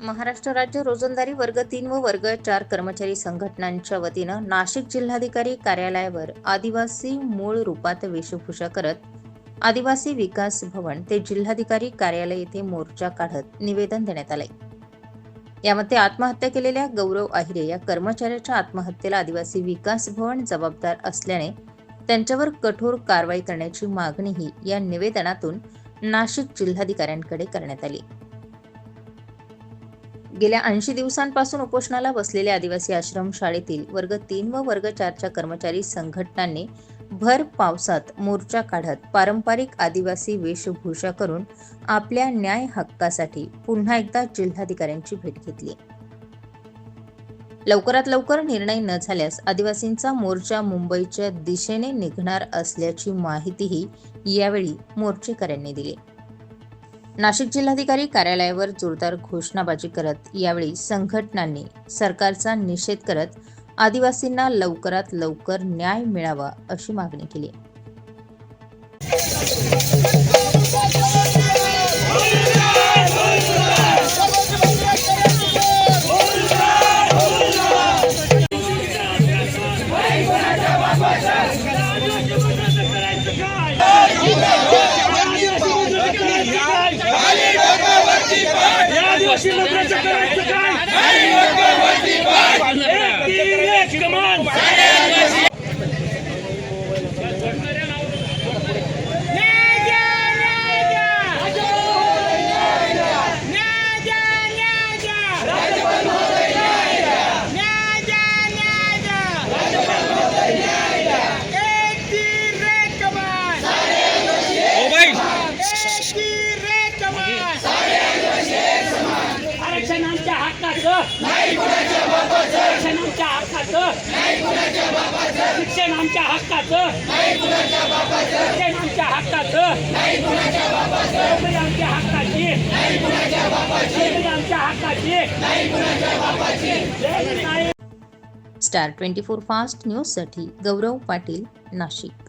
महाराष्ट्र राज्य रोजंदारी वर्ग तीन व वर्ग चार कर्मचारी संघटनांच्या वतीनं नाशिक जिल्हाधिकारी कार्यालयावर आदिवासी मूळ रूपात वेशभूषा करत आदिवासी विकास भवन ते जिल्हाधिकारी कार्यालय येथे मोर्चा काढत निवेदन देण्यात आले यामध्ये आत्महत्या केलेल्या गौरव आहिरे या कर्मचाऱ्याच्या आत्महत्येला आदिवासी विकास भवन जबाबदार असल्याने त्यांच्यावर कठोर कारवाई करण्याची मागणीही या निवेदनातून नाशिक जिल्हाधिकाऱ्यांकडे करण्यात आली. गेल्या ऐंशी दिवसांपासून उपोषणाला बसलेल्या आदिवासी आश्रम शाळेतील वर्ग तीन व वर्ग चारच्या कर्मचारी संघटनांनी भर पावसात मोर्चा काढत पारंपरिक आदिवासी वेशभूषा करून आपल्या न्याय हक्कासाठी पुन्हा एकदा जिल्हाधिकाऱ्यांची भेट घेतली. लवकरात लवकर निर्णय न झाल्यास आदिवासींचा मोर्चा मुंबईच्या दिशेने निघणार असल्याची माहितीही यावेळी मोर्चेकऱ्यांनी दिली. नाशिक जिल्हाधिकारी कार्यालयावर जोरदार घोषणाबाजी करत यावेळी संघटनांनी सरकारचा निषेध करत आदिवासींना लवकरात लवकर न्याय मिळावा अशी मागणी केली. या आदिवासी लोकांचं करायचं काय? एक कमान न्याय द्या, न्याय द्या. न्याय द्या, न्याय द्या. न्याय द्या, न्याय द्या. एक तीर एक कमान. एक तीर एक कमान. आमच्या हक्काचं आरक्षण आमच्या हक्काचं शिक्षण आमच्या हक्काचं शिक्षण आमच्या हक्काचं नोकरी आमच्या हक्काची नोकरी आमच्या हक्काची जय न्याय स्टार ट्वेंटी फोर फास्ट न्यूजसाठी गौरव पाटील नाशिक.